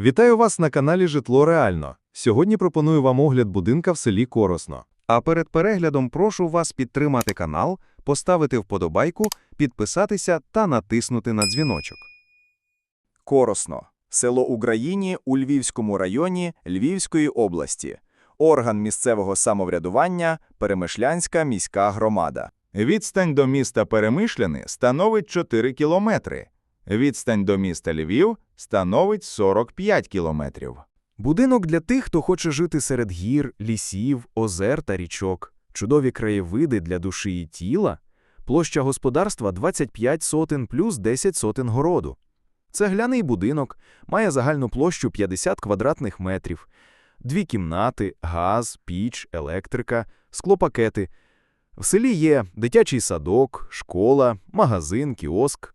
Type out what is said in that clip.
Вітаю вас на каналі Житло Реально. Сьогодні пропоную вам огляд будинка в селі Коросно. А перед переглядом прошу вас підтримати канал, поставити вподобайку, підписатися та натиснути на дзвіночок. Коросно – село Україні у Львівському районі Львівської області. Орган місцевого самоврядування – Перемишлянська міська громада. Відстань до міста Перемишляни становить 4 кілометри. Відстань до міста Львів становить 45 кілометрів. Будинок для тих, хто хоче жити серед гір, лісів, озер та річок. Чудові краєвиди для душі і тіла. Площа господарства 25 сотин плюс 10 сотин городу. Цегляний будинок має загальну площу 50 квадратних метрів. Дві кімнати, газ, піч, електрика, склопакети. В селі є дитячий садок, школа, магазин, кіоск.